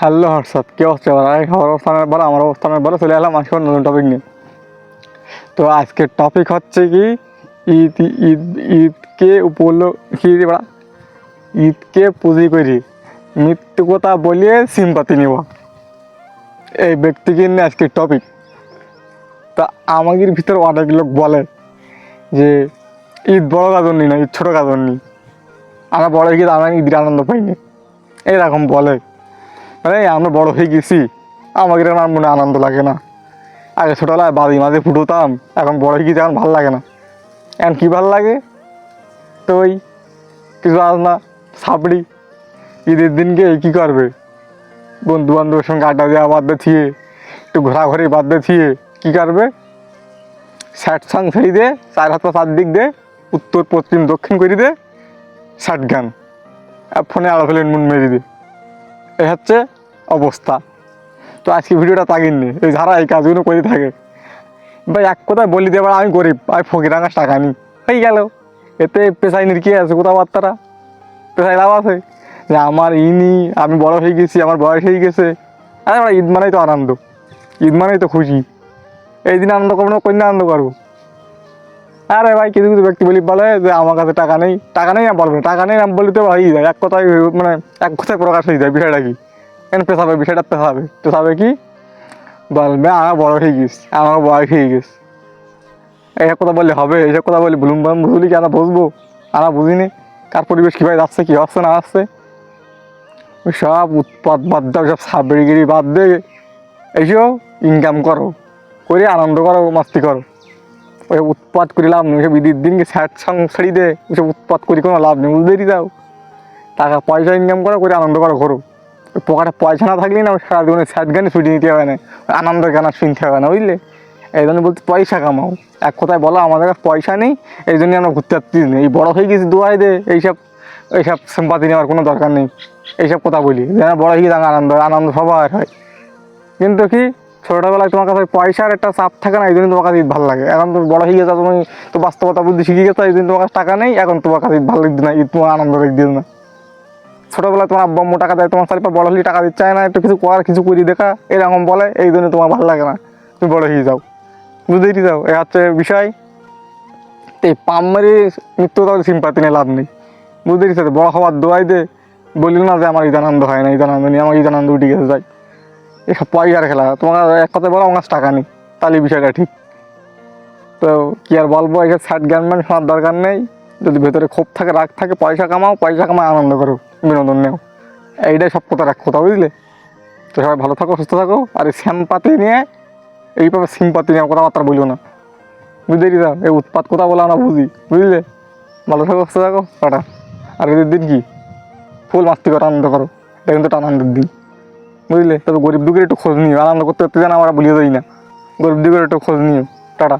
Hello WhatsApp কী অবস্থা? এবার আগে খাবার অবস্থানের বলো আমার অবস্থানের বলো চলে এলাম আজকে নতুন টপিক নিয়ে। তো আজকের টপিক হচ্ছে কি? ঈদ ঈদ, ঈদকে উপল, কি রে বাড়া? ঈদকে পুঁজি করি মৃত্যু কথা বলিয়ে সিম্পাতি নিব। এই ব্যক্তিকে নিয়ে আজকের টপিক তা আমাদের ভিতরে অনেক লোক বলে যে, ঈদ বড় কাজন নি না, ঈদ ছোটো কাজন আমরা বড় ঈদ আমরা ঈদের আনন্দ পাইনি। এরকম বলে। মানে আমরা বড় হয়ে গেছি। আমাদের আমার মনে আনন্দ লাগে না। আগে ছোটোবেলায় বাদি মাঝে ফুটোতাম, এখন বড় হয়ে গেছি এখন ভালো লাগে না। এখন কী ভালো লাগে? তো ওই কিছু আস না, সাপড়ি। ঈদের দিনকে কী করবে? বন্ধু বান্ধবের সঙ্গে আড্ডা দেওয়া বাদ দিয়ে একটু ঘোরাঘুরি বাদ দিয়ে কী করবে? স্যাট সং ছেড়ে দে, চার হাত পা চার দিক দে, উত্তর, পশ্চিম, দক্ষিণ করে দে ষাট গান। আর ফোনে আলো ফেলে নুন মেরে দে। এই হচ্ছে অবস্থা। তো আজকে ভিডিওটা তাগিনি এই যারা এই কাজগুলো করে থাকে। ভাই, এক কথায় বলি দেবার আমি গরিব। আমি ফকির আঙাস টাকা নি হয়ে গেল। এতে পেশাইনির কি আছে কথাবার্তারা। পেশাই লাভ আছে। যে আমার ইনি, আমি বড় হয়ে গেছি, আমার বয়স হয়ে গেছে। আরে আমরা ঈদ মানেই তো আনন্দ। ঈদ মানেই তো খুশি। এই দিন আনন্দ করব না কন্যা আনন্দ করব? আরে ভাই, কিছু কিছু ব্যক্তি বলি বলে যে আমার কাছে টাকা নেই। টাকা নেই আমি বলব না। টাকা নেই আমি বলি তো হয়ে যায় এক কথায় মানে এক কথায় প্রকাশ হয়ে যায় বিষয়টা কি? কেন পেশাবে বিষয়টা পেশাবে পেশাবে কি? বলবে আমার বড় হয়ে গেছি আমার বয়স হয়ে গেছে এই কথা বললে হবে, এইসব কথা বলি ভুলুম বাম বুঝলি কি আমরা বুঝব? আমরা বুঝিনি? কার পরিবেশ কীভাবে যাচ্ছে, কী হচ্ছে, না আসছে ওই সব উৎপাদ বাদ দাও, সব সাবড়িগিরি বাদ দে। এইসব ইনকাম করো, করে আনন্দ করো, মাস্তি করো। ওই উৎপাত করে লাভ নেই, ওইসব ঈদের দিনকে স্যাট সং ছেড়ে দে, ওইসব উৎপাত করে কোনো লাভ নেই বুঝতেই দাও। টাকা পয়সা ইনকাম করো, করে আনন্দ করো, ঘোরো। পকেটে পয়সা না থাকলেই না সারা জীবনে স্যাট গানে ছুটি নিতে হবে না ওই আনন্দের গান শুনতে হবে না, বুঝলে? এই জন্য বলতে পয়সা কামাও। এক কথায় বলো, আমাদের কাছে পয়সা নেই, এই জন্য আমরা ঘুরতে পারছি না। এই বড় হয়ে গেছি দোয়াই দে, এইসব এইসব সিম্পাতি নেওয়ার কোনো দরকার নেই। এইসব কথা বলি। যেন বড় হয়ে গেছে আনন্দ আনন্দ সবার হয়। কিন্তু কি, ছোটোবেলায় তোমার কাছে পয়সার একটা চাপ থাকে না, এই জন্য তোমার কাছে ভালো লাগে। এখন তুমি বড় হয়ে গেছো, তুমি তো বাস্তবতা বুদ্ধি শিখে গেছো, এই জন্য তোমার কাছে টাকা নেই, এখন তোমার কাছে ভালো লাগছে না, ঈদ তোমার আনন্দ লাগছে না। ছোটোবেলায় তোমার আব্বা টাকা দেয়, তোমার সাথে বড় হলে টাকা দিচ্ছে না, একটু কিছু করার কিছু করি দেখা, এরকম বলে, এই জন্য তোমার ভালো লাগে না। তুমি বড় হয়ে যাও। বুঝতেই যাও এ হচ্ছে বিষয়। তো এই পাম মৃত্যু তাও সিম্পাতি নিয়ে লাভ নেই। বুঝতেই সাথে বড় হওয়ার দোয়াই দে। বলিল না যে আমার ঈদ আনন্দ হয় না ঈদ আনন্দ নিয়ে আমার ঈদ আনন্দ উঠে গেছে, যাই। এসব পয়সার খেলা। তোমার এক কথায় বলো, আমার টাকা নেই। তাহলে বিষয়টা ঠিক। তো কি আর বলব এসব স্যাট জ্ঞানম্যান শোনার দরকার নেই। যদি ভেতরে ক্ষোভ থাকে, রাগ থাকে, পয়সা কামাও, পয়সা কামায় আনন্দ করো। বিনোদন নেও। এইটাই সব কথা রাখ কথা বুঝলে? তো সবাই ভালো থাকো, সুস্থ থাকো, আর এই শ্যামপাতি নিয়ে এইভাবে সিম্পাতি নিয়ে কথাবার্তা বলিও না। বুঝতেই যাও এই উৎপাত কথা বলা না বুঝি, বুঝলে? ভালো থাকো, সুস্থ থাকো, টাটা। আর ঈদের দিন কি? ফুল মাস্তি করো আনন্দ করো, এটা কিন্তু একটা আনন্দের দিন। বুঝলে? তবে গরিব দুঃখের একটু খোঁজ নিও আনন্দ করতে করতে যেন আমরা ভুলিয়ে যাই না। গরিব দুঃখের একটু খোঁজ নিও, টাটা।